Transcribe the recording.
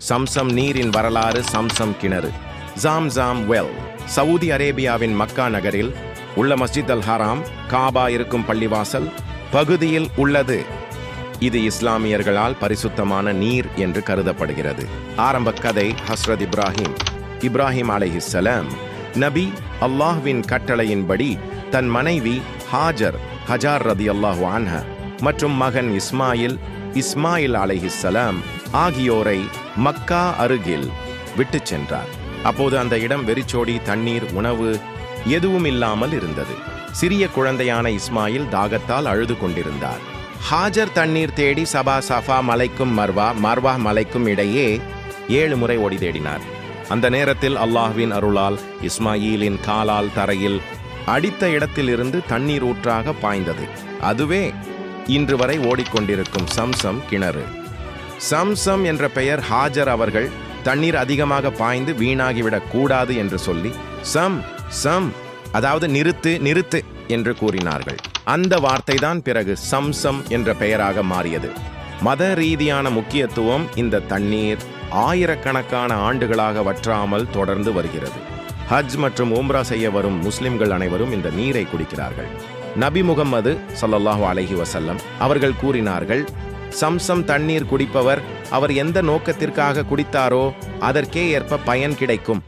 சம்சம் நீரின் வரலாறு சம்சம் கிணறு. ஜாம் ஜாம் வெல் சவுதி அரேபியாவின் மக்கா நகரில் உள்ள மஸ்ஜித் அல் ஹராம் காபா இருக்கும் பள்ளிவாசல் பகுதியில் உள்ளது. இது இஸ்லாமியர்களால் பரிசுத்தமான நீர் என்று கருதப்படுகிறது. ஆரம்ப கதை ஹஸ்ரத் இப்ராஹிம். இப்ராஹிம் அலைஹிஸ்ஸலாம் நபி அல்லாஹ்வின் கட்டளையின்படி தன் மனைவி ஹாஜர் ஹஜார் ரதி அல்லாஹ் அன்ஹ மற்றும் மகன் இஸ்மாயில் இஸ்மாயில் அலைஹிஸ்ஸலாம் ஆகியோரை மக்கா அருகில் விட்டுச் சென்றார். அப்போது அந்த இடம் வெறிச்சோடி தண்ணீர் உணவு எதுவும் இல்லாமல் இருந்தது. சிறிய குழந்தையான இஸ்மாயில் தாகத்தால் அழுது கொண்டிருந்தார். ஹாஜர் தண்ணீர் தேடி சபா சஃபா மலைக்கும் மர்வா மர்வா மலைக்கும் இடையே ஏழு முறை ஓடி தேடினார். அந்த நேரத்தில் அல்லாஹ்வின் அருளால் இஸ்மாயிலின் காலால் தரையில் அடித்த இடத்திலிருந்து தண்ணீர் ஊற்றாக பாய்ந்தது. அதுவே இன்று வரை ஓடிக்கொண்டிருக்கும் சம்சம் கிணறு. சம்சம் என்ற பெயர் ஹாஜர் அவர்கள் தண்ணீர் அதிகமாக பாய்ந்து வீணாகிவிடக் கூடாது என்று சொல்லி சம் சம் அதாவது நிறுத்து நிறுத்து என்று கூறினார்கள். அந்த வார்த்தைதான் பிறகு சம்சம் என்ற பெயராக மாறியது. மத ரீதியான முக்கியத்துவம் இந்த தண்ணீர் ஆயிரக்கணக்கான ஆண்டுகளாக வற்றாமல் தொடர்ந்து வருகிறது. ஹஜ் மற்றும் ஓம்ரா செய்ய வரும் முஸ்லிம்கள் அனைவரும் இந்த நீரை குடிக்கிறார்கள். நபி முகம்மது ஸல்லல்லாஹு அலஹி வசல்லம் அவர்கள் கூறினார்கள் சம்சம் தண்ணீர் குடிப்பவர் அவர் எந்த நோக்கத்திற்காக குடித்தாரோ அதற்கே ஏற்ப பயன் கிடைக்கும்.